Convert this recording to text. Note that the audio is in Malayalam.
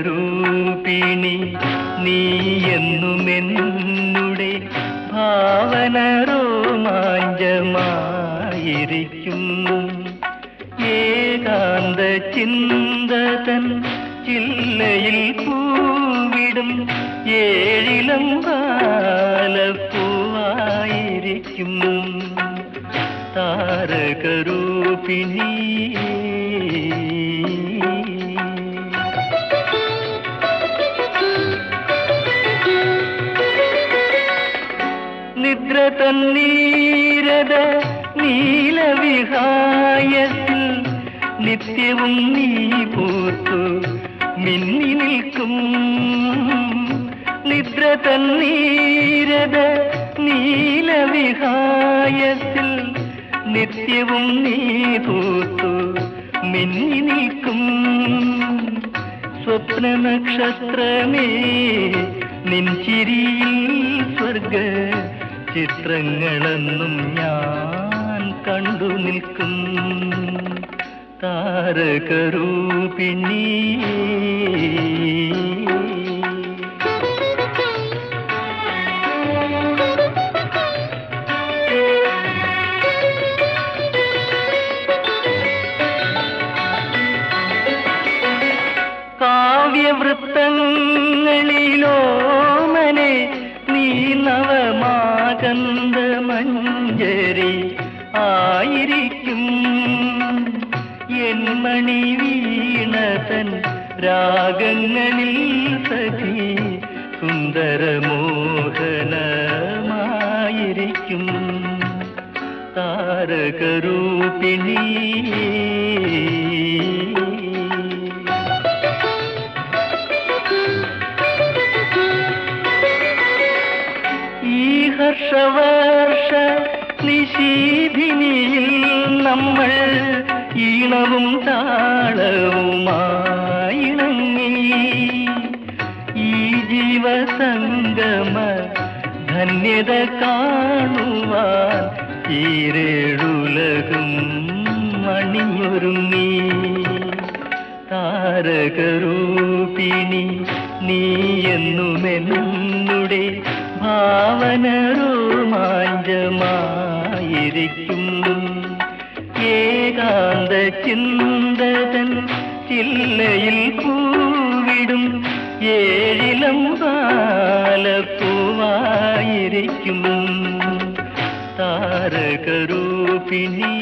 താരകരൂപിണി നീ എന്നുമെന്നുടെ ഭാവന രോമാഞ്ചമായിരിക്കും ഏകാന്ത ചിന്തതൻ ചില്ലയിൽ പൂവിടും ഏഴിലം ബാലപ്പൂവായിരിക്കും താരകരൂപിണി. നിദ്ര തന്നീരത നീലവിഹായത്തിൽ നിത്യവും നീ പൂത്തു മിന്നി നിൽക്കും. നിദ്ര തന്നീരത നീലവിഹായത്തിൽ നിത്യവും നീ പൂത്തു മിന്നി നിൽക്കും. സ്വപ്ന നക്ഷത്രമേ നിൻചിരിയിൽ സ്വർഗ ചിത്രങ്ങളെന്നും ഞാൻ കണ്ടു നിൽക്കും. താരകരൂപിണി. കാവ്യവൃത്തങ്ങളിലോമനെ നീ നവമാകന്ത മഞ്ജരി ആയിരിക്കും. എൻ മണി വീണതൻ രാഗങ്ങളിൽ സഖി സുന്ദരമോഹനമായിരിക്കും. താരകരൂപിണി. ഹർഷവർഷ നിശീധിനിയിൽ നമ്മൾ ഈണവും താളവുമായിണങ്ങി. ഈ ജീവസംഗമ ധന്യത കാണുവാൻ ഈരേഴുലകും മണിയൊരുങ്ങി താരകരൂപിണി നീ എന്നുമെന്നുടെ ഭാവന രോമാഞ്ചമായിരിക്കും ഏകാന്ത ചിന്തതൻ ചില്ലയിൽ പൂവിടും ഏഴിലം പാലപ്പൂവായിരിക്കും താരകരൂപിണി